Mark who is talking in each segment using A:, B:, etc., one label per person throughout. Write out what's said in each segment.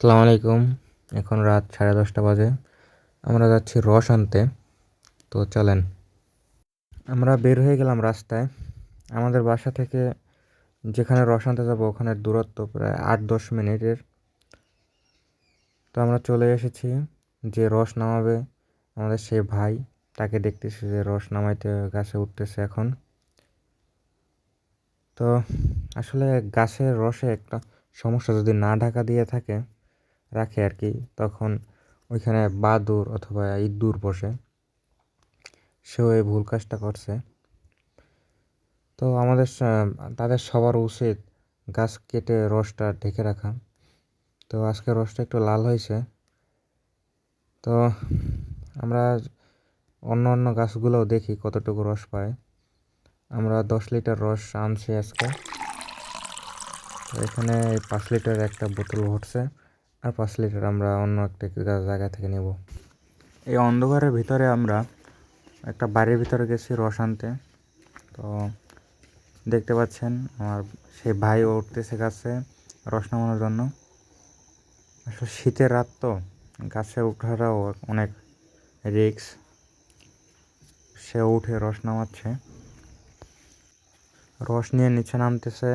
A: আসসালামু আলাইকুম। এখন রাত সাড়ে দশটা বাজে। আমরা যাচ্ছি রস আনতে। তো চলেন। আমরা বের হয়ে গেলাম রাস্তায়। আমাদের বাসা থেকে যেখানে রস আনতে যাব ওখানে দূরত্ব প্রায় আট দশ মিনিটের। তো আমরা চলে এসেছি যে রস নামাবে আমাদের সে ভাই। তাকে দেখতেছি যে রস নামাইতে গাছে উঠতেছে এখন। তো আসলে গাছের রসে একটা সমস্যা যদি না ঢাকা দিয়ে থাকে রাখে আর কি। তখন ওইখানে বাদুর অথবা ইঁদুর বসে। সেও এই ভুল কাজটা করছে। তো আমাদের তাদের সবার উচিত গাছ কেটে রসটা ঢেকে রাখা। তো আজকে রসটা একটু লাল হয়েছে। তো আমরা অন্য অন্য গাছগুলোও দেখি কতটুকু রস পায়। আমরা দশ লিটার রস আনছি আজকে। এখানে পাঁচ লিটার একটা বোতল ভরছে। আর পাঁচ লিটার আমরা অন্য একটা জায়গা থেকে নেব। এই অন্ধকারের ভিতরে আমরা একটা বাড়ির ভিতরে গেছি রস আনতে। তো দেখতে পাচ্ছেন আমার সেই ভাই উঠতেছে গাছে রস নামানোর জন্য। আসলে শীতের রাত তো, গাছে ওঠাটাও অনেক রিক্স সে উঠে রস নামাচ্ছে। রস নিয়ে নিচে নামতেছে।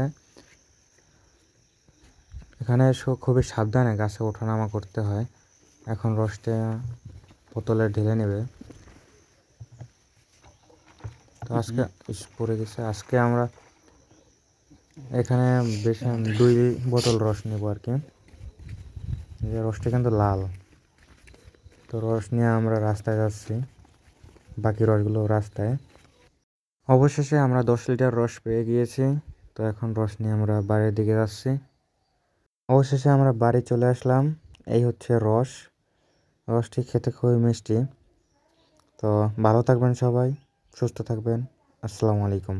A: এখানে খুবই সাবধানে গাছে ওঠানামা করতে হয়। এখন রসটা বোতলে ঢেলে নেবে। তো আজকে পড়ে গেছে। আজকে আমরা এখানে বেশি দুই বোতল রস নেব আর কি। রসটা কিন্তু লাল। তো রস নিয়ে আমরা রাস্তায় যাচ্ছি। বাকি রসগুলো রাস্তায়। অবশেষে আমরা দশ লিটার রস পেয়ে গিয়েছি। তো এখন রস নিয়ে আমরা বাইরের দিকে যাচ্ছি। অবশেষে আমরা বাড়ি চলে আসলাম। এই হচ্ছে রস। রসটি খেতে খুবই মিষ্টি। তো ভালো থাকবেন সবাই, সুস্থ থাকবেন। আসসালামু আলাইকুম।